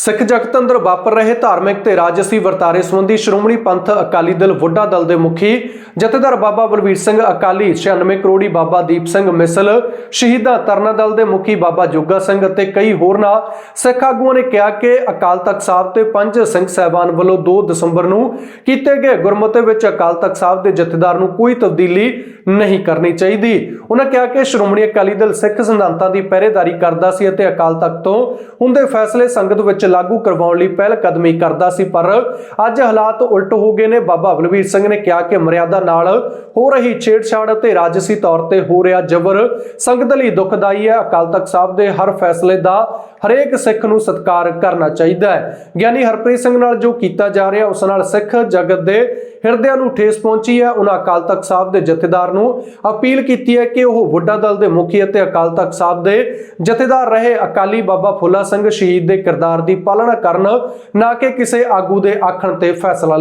ਸਿੱਖ ਜਗਤ ਅੰਦਰ ਵਾਪਰ ਰਹੇ ਧਾਰਮਿਕ ਤੇ ਰਾਜਸੀ ਵਰਤਾਰੇ ਸੰਬੰਧੀ ਸ਼੍ਰੋਮਣੀ ਪੰਥ ਅਕਾਲੀ ਦਲ ਵੱਡਾ ਦਲ ਦੇ ਮੁਖੀ ਜਥੇਦਾਰ ਬਾਬਾ ਬਲਵੀਰ ਸਿੰਘ ਅਕਾਲੀ 96 ਕਰੋੜੀ ਬਾਬਾ ਦੀਪ ਸਿੰਘ ਮਿਸਲ, ਸ਼ਹੀਦਾਂ ਤਰਨਾ ਦਲ ਦੇ ਮੁਖੀ ਬਾਬਾ ਜੋਗਾ ਸਿੰਘ ਅਤੇ ਕਈ ਹੋਰਨਾਂ ਸਿੱਖ ਆਗੂਆਂ ਨੇ ਕਿਹਾ ਕਿ ਅਕਾਲ ਤਖਤ ਸਾਹਿਬ ਤੇ ਪੰਜ ਸਿੰਘ ਸਹਿਬਾਨ ਵੱਲੋਂ 2 ਦਸੰਬਰ ਨੂੰ ਕੀਤੇ ਗਏ ਗੁਰਮਤਿ ਵਿੱਚ ਅਕਾਲ ਤਖਤ ਸਾਹਿਬ ਦੇ ਜਥੇਦਾਰ ਨੂੰ ਕੋਈ ਤਬਦੀਲੀ ਨਹੀਂ ਕਰਨੀ ਚਾਹੀਦੀ। ਉਹਨਾਂ ਕਿਹਾ ਕਿ ਸ਼੍ਰੋਮਣੀ ਅਕਾਲੀ ਦਲ ਸਿੱਖ ਸਿਧਾਂਤਾਂ ਦੀ ਪਹਿਰੇਦਾਰੀ ਕਰਦਾ ਸੀ ਅਤੇ ਅਕਾਲ ਤਖਤ ਤੋਂ ਹੁੰਦੇ ਫੈਸਲੇ ਸੰਗਤ ਵਿੱਚ ਲਾਗੂ ਕਰਵਾਉਣ ਲਈ ਪਹਿਲ ਕਦਮੀ ਕਰਦਾ ਸੀ, ਪਰ ਅੱਜ ਹਾਲਾਤ ਉਲਟ ਹੋ ਗਏ ਨੇ। ਬਾਬਾ ਬਲਵੀਰ ਸਿੰਘ ਨੇ ਕਿਹਾ ਕਿ ਮਰਿਆਦਾ ਨਾਲ ਹੋ ਰਹੀ ਛੇੜਛਾੜ ਅਤੇ ਰਾਜਸੀ ਤੌਰ ਤੇ ਹੋ ਰਿਹਾ ਜ਼ਬਰ ਸੰਗਤ ਲਈ ਦੁਖਦਾਈ ਹੈ। ਅਕਾਲ ਤਖਤ ਸਾਹਿਬ ਦੇ ਹਰ ਫੈਸਲੇ ਦਾ ਹਰੇਕ ਸਿੱਖ ਨੂੰ ਸਤਿਕਾਰ ਕਰਨਾ ਚਾਹੀਦਾ ਹੈ। ਗਿਆਨੀ ਹਰਪ੍ਰੀਤ ਸਿੰਘ ਨਾਲ ਜੋ ਕੀਤਾ ਜਾ ਰਿਹਾ, ਉਸ ਨਾਲ ਸਿੱਖ ਜਗਤ ਦੇ ਹਿਰਦਿਆਂ ਨੂੰ ਠੇਸ ਪਹੁੰਚੀ ਹੈ। ਉਹਨਾਂ ਅਕਾਲ ਤਖਤ ਸਾਹਿਬ ਦੇ ਜਥੇਦਾਰ ਨੂੰ ਅਪੀਲ ਕੀਤੀ ਹੈ ਕਿ ਉਹ ਵੱਡਾ ਦਲ ਦੇ ਮੁਖੀ ਅਤੇ ਅਕਾਲ ਤਖਤ ਸਾਹਿਬ ਦੇ ਜਥੇਦਾਰ ਰਹੇ। ਅਕਾਲੀ ਬਾਬਾ ਫੁੱਲਾ ਸਿੰਘ ਸ਼ਹੀਦ ਦੇ ਕਿਰਦਾਰ ਦੀ ਪਾਲਣਾ ਕਰਨ, ਨਾ ਕਿ ਕਿਸੇ ਆਗੂ ਦੇ ਆਖਣ ਤੇ ਫੈਸਲਾ ਲੈਣ